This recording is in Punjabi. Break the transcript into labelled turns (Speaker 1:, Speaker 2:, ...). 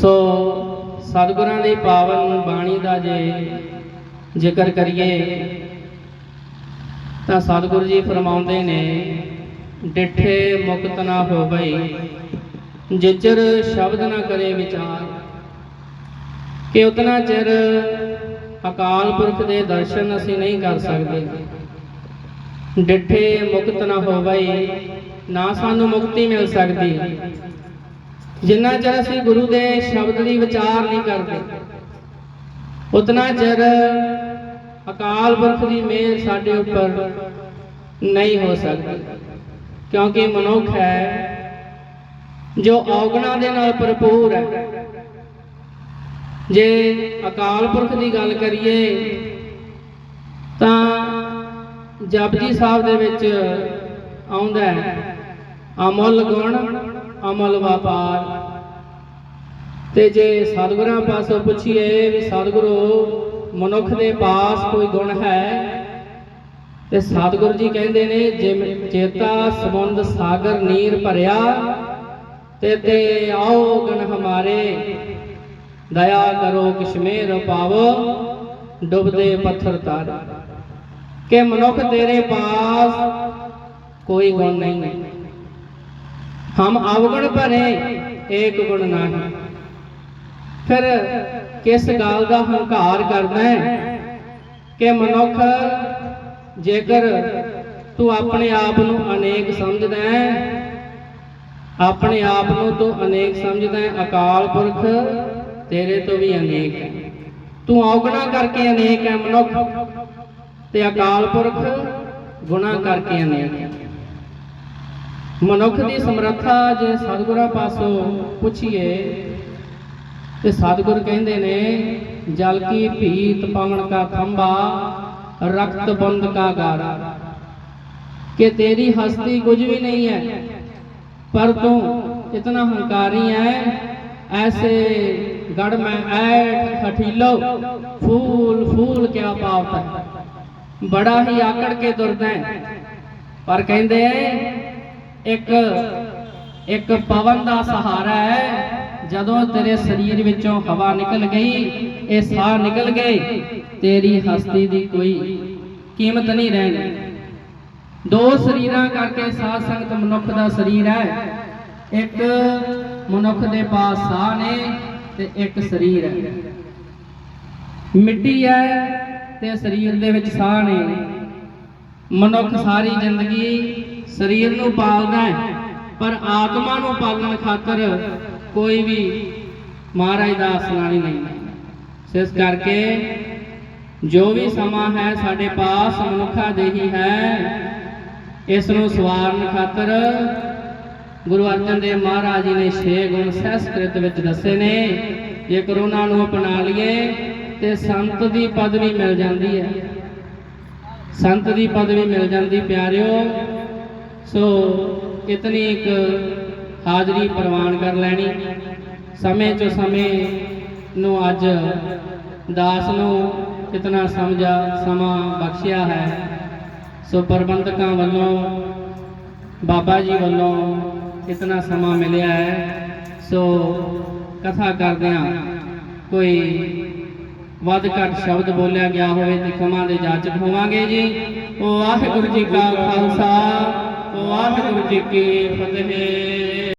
Speaker 1: ਸੋ ਸਤਿਗੁਰਾਂ ਦੀ ਪਾਵਨ ਬਾਣੀ ਦਾ ਜੇ ਜ਼ਿਕਰ ਕਰੀਏ, ਤਾਂ ਸਤਿਗੁਰੂ ਜੀ ਫਰਮਾਉਂਦੇ ਨੇ, ਡਿਠੇ ਮੁਕਤ ਨਾ ਹੋਵਈ ਜਿਜਰ ਸ਼ਬਦ ਨਾ ਕਰੇ ਵਿਚਾਰ। ਕਿ ਉਤਨਾ ਚਿਰ ਅਕਾਲ ਪੁਰਖ ਦੇ ਦਰਸ਼ਨ ਅਸੀਂ ਨਹੀਂ ਕਰ ਸਕਦੇ। ਡਿਠੇ ਮੁਕਤ ਨਾ ਹੋਵਈ ਨਾ ਸਾਨੂੰ ਮੁਕਤੀ ਮਿਲ ਸਕਦੀ। ਜਿੰਨਾ ਚਿਰ ਅਸੀਂ ਗੁਰੂ ਦੇ ਸ਼ਬਦ ਦੀ ਵਿਚਾਰ ਨਹੀਂ ਕਰਦੇ, ਉਤਨਾ ਚਿਰ ਅਕਾਲ ਪੁਰਖ ਦੀ ਮਿਹਰ ਸਾਡੇ ਉੱਪਰ ਨਹੀਂ ਹੋ ਸਕਦੀ। ਕਿਉਂਕਿ ਮਨੁੱਖ ਹੈ, ਜੋ ਔਗਣਾ ਦੇ ਨਾਲ ਭਰਪੂਰ ਹੈ। ਜੇ ਅਕਾਲ ਪੁਰਖ ਦੀ ਗੱਲ ਕਰੀਏ, ਤਾਂ ਜਪਜੀ ਸਾਹਿਬ ਦੇ ਵਿੱਚ ਆਉਂਦਾ ਹੈ ਅਮਲ ਗੁਣ, ਅਮਲ ਵਪਾਰ। ਤੇ ਜੇ ਸਤਿਗੁਰਾਂ ਪਾਸੋਂ ਪੁੱਛੀਏ ਵੀ ਸਤਿਗੁਰੂ, ਮਨੁੱਖ ਦੇ ਪਾਸ ਕੋਈ ਗੁਣ ਹੈ? ਤੇ ਸਤਿਗੁਰੂ ਜੀ ਕਹਿੰਦੇ ਨੇ ਜੇ ਚੇਤਾ ਸਮੁੰਦ ਸਾਗਰ ਨੀਰ ਭਰਿਆ, ਤੇ ਤੇ ਆਓ ਗਣ ਹਮਾਰੇ। ਦਇਆ ਕਰੋ ਕਸ਼ਮੀਰ ਪਾਵੋ, ਡੁੱਬਦੇ ਪੱਥਰ ਤਾਰ। ਕਿ ਮਨੁੱਖ ਤੇਰੇ ਪਾਸ ਕੋਈ ਗੁਣ ਨਹੀਂ। ਹੈ ਹਮ ਅਵਗੁਣ ਭਰੇ ਏਕ ਗੁਣ ਨਹੀਂ ਫਿਰ ਕਿਸ ਗੱਲ ਦਾ ਹੰਕਾਰ ਕਰਦਾ ਹੈ ਕਿ ਮਨੁੱਖ ਜੇਕਰ ਤੂੰ ਆਪਣੇ ਆਪ ਨੂੰ ਅਨੇਕ ਸਮਝਦਾ ਹੈ ਆਪਣੇ ਆਪ ਨੂੰ ਤੂੰ ਅਨੇਕ ਸਮਝਦਾ ਹੈ ਅਕਾਲ ਪੁਰਖ ਤੇਰੇ ਤੋਂ ਵੀ ਅਨੇਕ ਹੈ ਤੂੰ ਔਗਣਾ ਕਰਕੇ ਅਨੇਕ ਹੈ ਮਨੁੱਖ ਤੇ ਅਕਾਲ ਪੁਰਖ ਗੁਣਾ ਕਰਕੇ ਅਨੇਕ ਹੈ ਮਨੁੱਖ ਦੀ ਸਮਰੱਥਾ ਜੇ ਸਤਿਗੁਰਾਂ ਪਾਸੋਂ ਪੁੱਛੀਏ ਤੇ ਸਤਿਗੁਰ ਕਹਿੰਦੇ ਨੇ ਜਲ ਕੀ ਭੀਤ ਪਵਨ ਕਾ ਖੰਭਾ ਰਕਤ ਬੰਦ ਕਾ ਗਾਰਾ। ਕਿ ਤੇਰੀ ਹਸਤੀ ਕੁਝ ਵੀ ਨਹੀਂ ਹੈ ਪਰ ਤੂੰ ਇਤਨਾ ਹੰਕਾਰੀ ਹੈ ਐਸੇ ਗੜ ਮੈਂ ਐਠ ਹਠੀਲੋ ਫੂਲ ਫੂਲ ਕਿਆ ਪਾਵਤ ਬੜਾ ਹੀ ਆਕੜ ਕੇ ਤੁਰਦਾ ਹੈ। ਪਰ ਕਹਿੰਦੇ ਇੱਕ ਇੱਕ ਪਵਨ ਦਾ ਸਹਾਰਾ ਹੈ। ਜਦੋਂ ਤੇਰੇ ਸਰੀਰ ਵਿੱਚੋਂ ਹਵਾ ਨਿਕਲ ਗਈ, ਇਹ ਸਾਹ ਨਿਕਲ ਗਏ, ਤੇਰੀ ਹਸਤੀ ਦੀ ਕੋਈ ਕੀਮਤ ਨਹੀਂ ਰਹਿਣੀ। ਦੋ ਸਰੀਰਾਂ ਕਰਕੇ ਸਾਧ ਸੰਗਤ ਮਨੁੱਖ ਦਾ ਸਰੀਰ ਹੈ। ਇੱਕ ਮਨੁੱਖ ਦੇ ਪਾਸ ਸਾਹ ਨੇ ਤੇ ਇੱਕ ਸਰੀਰ ਹੈ। ਮਿੱਟੀ ਹੈ ਤੇ ਸਰੀਰ ਦੇ ਵਿੱਚ ਸਾਹ ਨੇ। ਮਨੁੱਖ ਸਾਰੀ ਜ਼ਿੰਦਗੀ ਸਰੀਰ ਨੂੰ ਪਾਲਦਾ ਹੈ, ਪਰ ਆਤਮਾ ਨੂੰ ਪਾਲਣ ਖਾਤਰ ਕੋਈ ਵੀ ਮਹਾਰਾਜ ਦਾ ਆਸਰਾ ਨਹੀਂ ਲੈਂਦਾ। ਇਸ ਕਰਕੇ ਜੋ ਵੀ ਸਮਾਂ ਹੈ, ਸਾਡੇ ਪਾਸ ਮਨੁੱਖਾ ਦੇਹੀ ਹੈ ਇਸ ਨੂੰ ਸਵਾਰਨ ਖਾਤਰ ਗੁਰੂ ਅਰਜਨ ਦੇਵ ਮਹਾਰਾਜ ਜੀ ਨੇ 6 ਗੁਣ ਸੰਸਕ੍ਰਿਤ ਵਿੱਚ ਦੱਸੇ ਨੇ। ਜੇ ਕਰੋਨਾ ਨੂੰ ਅਪਣਾ ਲਈਏ, ਤੇ ਸੰਤ ਦੀ ਪਦਵੀ ਮਿਲ ਜਾਂਦੀ ਹੈ। ਸੰਤ ਦੀ ਪਦਵੀ ਮਿਲ ਜਾਂਦੀ, ਪਿਆਰਿਓ। ਸੋ ਇਤਨੀ ਇੱਕ ਹਾਜ਼ਰੀ ਪ੍ਰਵਾਨ ਕਰ ਲੈਣੀ। ਸਮੇਂ ਚੋਂ ਸਮੇਂ ਨੂੰ ਅੱਜ ਦਾਸ ਨੂੰ ਇਤਨਾ ਸਮਝਾ, ਸਮਾਂ ਬਖਸ਼ਿਆ ਹੈ। ਸੋ ਪ੍ਰਬੰਧਕਾਂ ਵੱਲੋਂ, ਬਾਬਾ ਜੀ ਵੱਲੋਂ ਇਤਨਾ ਸਮਾਂ ਮਿਲਿਆ ਹੈ। ਸੋ ਕਥਾ ਕਰਦਿਆਂ ਕੋਈ ਵੱਧ ਘੱਟ ਸ਼ਬਦ ਬੋਲਿਆ ਗਿਆ ਹੋਵੇ ਤੇ ਖਮਾ ਦੇ ਜਾਚਕ ਹੋਵਾਂਗੇ ਜੀ। ਵਾਹਿਗੁਰੂ ਜੀ ਕਾ ਖਾਲਸਾ। ਵਾਹਿਗੁਰੂ ਜੀ ਕੀ ਫਤਿਹ।